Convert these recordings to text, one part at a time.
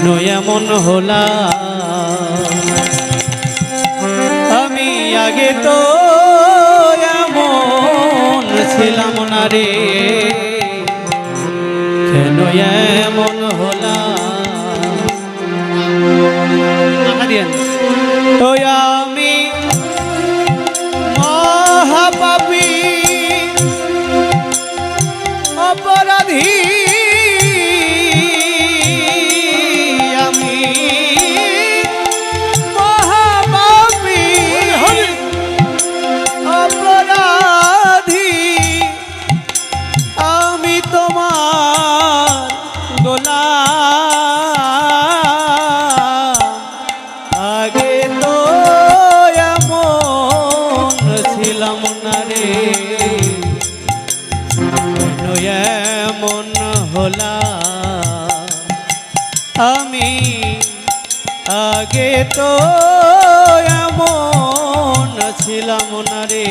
কেন এমন হলা আমি আগে তো এমন ছিলাম না রে। কেন এমন হলা আমি আগে তো এমন ছিলাম না রে।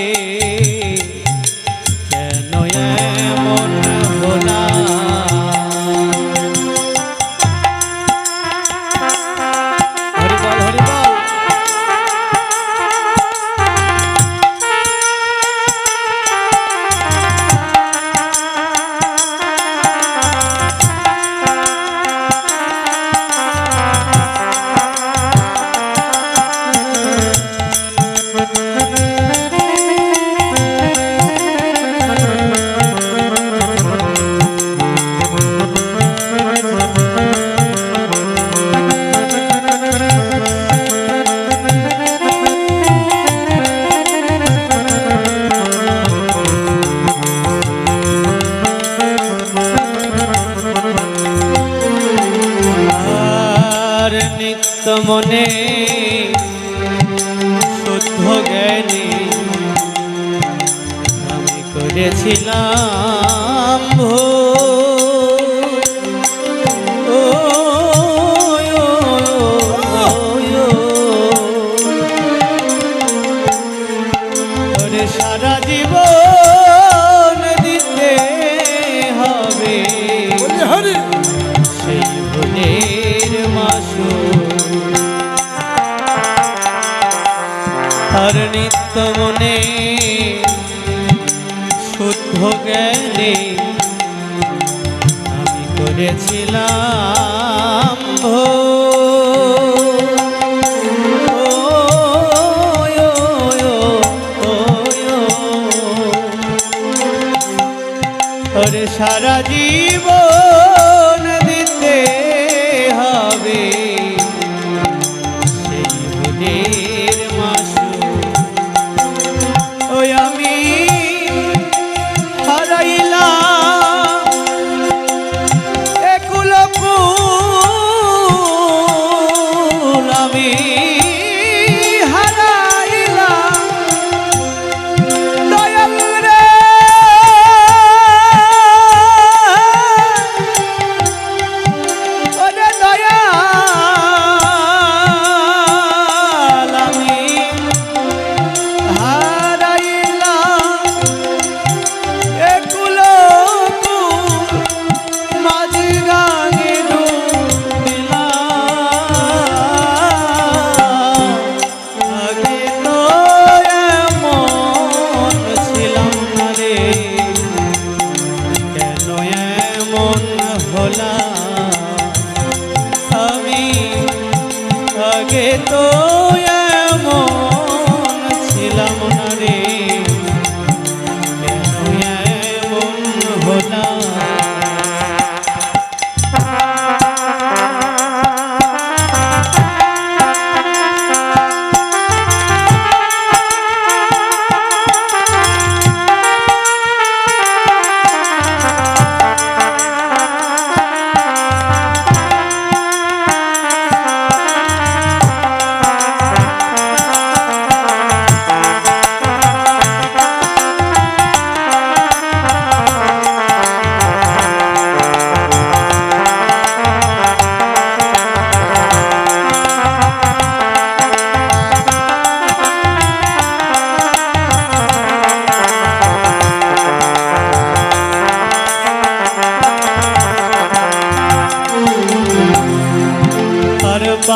মুক্ত মনে শুদ্ধ জ্ঞানী। আমি করেছিলাম সারা জীবন আমার নিত্য মনে শুদ্ধ জ্ঞানে আমি করেছিলাম সারা জীবন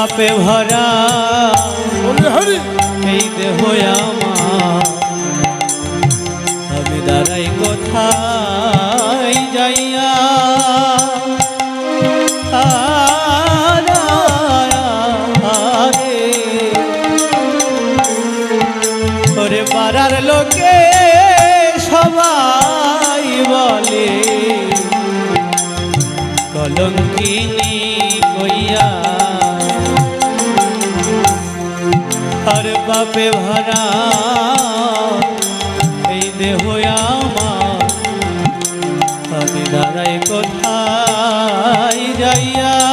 পাপে ভরা। এই দেহ আমার। আমি দাঁড়াই কোথায় যাইয়া? বাপে ভরা। এই দেহ আমার। আমি দাঁড়াই কোথায় যাইয়া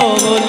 কৃষ্ণ বলে ডাকিবার